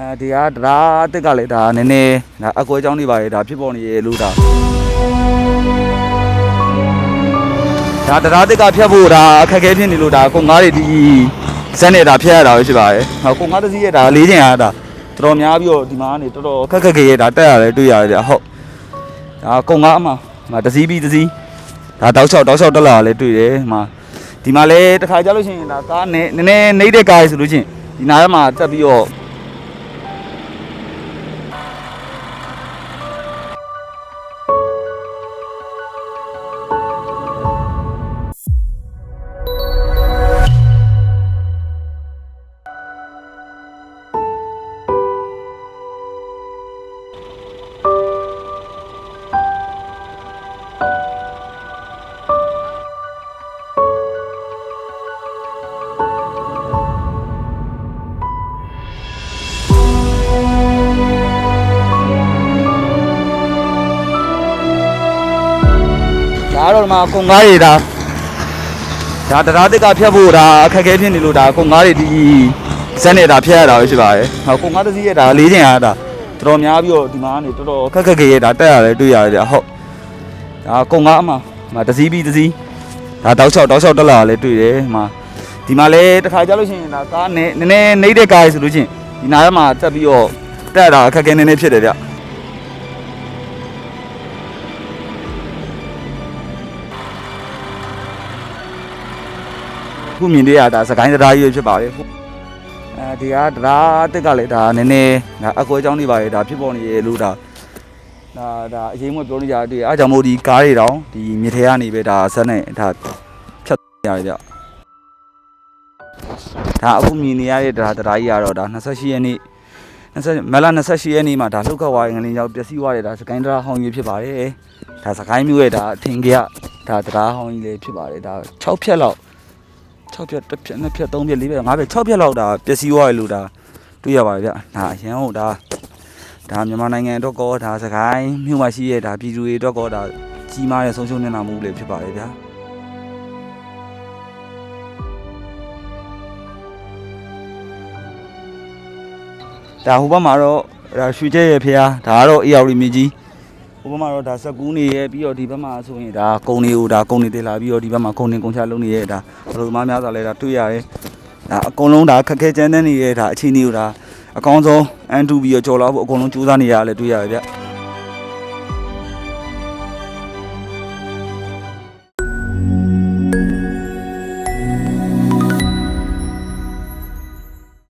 အဲဒီကတရားအစ်စ်ကလည်းဒါနည်းနည်းဒါအကွဲကြောင်းတွေပါလေဒါဖြစ်ပေါ်နေရလို့ဒါဒါတရားအစ်စ်ကဖြတ်ဖို့ဒါအခက်အခဲဖြစ်နေလို့ဒါကုန်ကားတွေဒီဇက်နဲ့ဒါဖြတ်ရတာပဲဖြစ်ပါတယ်ဟောကုန်ကားတစ်စီးရဲ့ဒါလေးချင်ရတာတော်တော်များပြီးတော့ဒီမှာကနေတော်တော်ခက်ခက်ခဲခဲဒါတက်ရတယ်တွေ့ရတယ်ဗျဟုတ်ဒါကုန်ကားအမှမတစ်စီးပြီးတစ်စီးဒါတောက်လျှောက်တောက်လျှောက်တက်လာတာလည်းတွေ့တယ်မှာဒီမှာလည်းတစ်ခါကြလို့ရှိရင်ဒါကားနဲ့နည်းနည်းနှိမ့်တဲ့ကားရဆိုလို့ရှိရင်ဒီနားထဲမှာတက်ပြီးတော့ တော့ဒီမှာကုန်ကားတွေဒါဒါတရားတစ်ကဖြတ်ဖို့ဒါအခက်အခဲဖြစ်နေလို့ဒါကုန်ကားတွေဒီဇက်နဲ့ဒါဖြတ်ရတာပဲဖြစ်ပါတယ်။ဟောကုန်ကားတစ်စီးရဲ့ဒါလေးချင်ရတာတော်တော်များပြီးတော့ဒီမှာကနေတော်တော်ခက်ခက်ခဲခဲဒါတက်ရတယ်တွေ့ရတယ်ဟုတ်။ဒါကုန်ကားအမှမတစ်စီးပြီးတစ်စီးဒါတောက်လျှောက်တောက်လျှောက်တက်လာတာလည်းတွေ့တယ်ဟမှာဒီမှာလည်းတစ်ခါကြလို့ရှိရင်ဒါကားနဲ့နည်းနည်းနှိမ့်တဲ့ကားရဆိုလို့ရှိရင်ဒီနားထဲမှာတက်ပြီးတော့တက်ရတာအခက်အခဲနည်းနည်းဖြစ်တယ်ဗျ။ ခုမြင်တွေ့ရတာစကိုင်းတရားကြီးပဲဖြစ်ပါလေအဲဒီကတရားအစ်စ်ကလည်းဒါနည်းနည်းဒါအကွဲကြောင်းတွေပါလေဒါဖြစ်ပေါ်နေရလို့ဒါဒါဒါအရင်ကပြောနေကြတယ်အားကြောင့်မို့ဒီကားတွေတောင်ဒီမြစ်ထဲကနေပဲဒါဆက်နေဒါဖြတ်ရတယ်ဗျဒါအခုမြင်နေရတဲ့ဒါတရားကြီးကတော့ဒါ28ရက်နေ့20မလ28ရက်နေ့မှာဒါလှုပ်ခတ်သွားရင်ငလင်းကြောင့်ပျက်စီးသွားတယ်ဒါစကိုင်းတရားဟောင်းကြီးဖြစ်ပါတယ်ဒါစကိုင်းမျိုးရဲ့ဒါအထင်ကြီးကဒါတရားဟောင်းကြီးလေးဖြစ်ပါတယ်ဒါ6ဖြက်လောက် 6ဖြတ်တစ်ဖြတ်နှစ်ဖြတ်သုံးဖြတ်လေးဖြတ်ငါးဖြတ်6ဖြတ်လောက်ဒါပျက်စီးသွားရလို့ဒါတွေ့ရပါတယ်ဗျဒါအရန်ဟုတ်ဒါဒါမြန်မာနိုင်ငံအတွက်ကောဒါစကိုင်းမြို့မှာရှိရဒါပြည်သူတွေအတွက်ကောဒါကြီးမားတဲ့ဆုံးရှုံးနေတာမှုလည်းဖြစ်ပါတယ်ဗျာဒါဟိုဘက်မှာတော့ဒါရွှေကျဲရဲ့ဖះဒါကတော့အေယာရီမြကြီး ဟိုဘက်မှာတော့ဒါစက်ကူးနေရဲ့ပြီးတော့ဒီဘက်မှာဆိုရင်ဒါကုံတွေကိုဒါကုံနေတက်လာပြီးတော့ဒီဘက်မှာကုံနေကုံချလုံးနေရဲ့ဒါဘယ်လိုမှများစွာလဲဒါတွေ့ရတယ်ဒါအကုန်လုံးဒါခက်ခဲကြမ်းတမ်းနေတဲ့ဒါအခြေအနေကိုဒါအကောင်းဆုံးအန်တူပြီးတော့ကြော်လာဖို့အကုန်လုံးစူးစမ်းနေရတာလည်းတွေ့ရတယ်ဗျ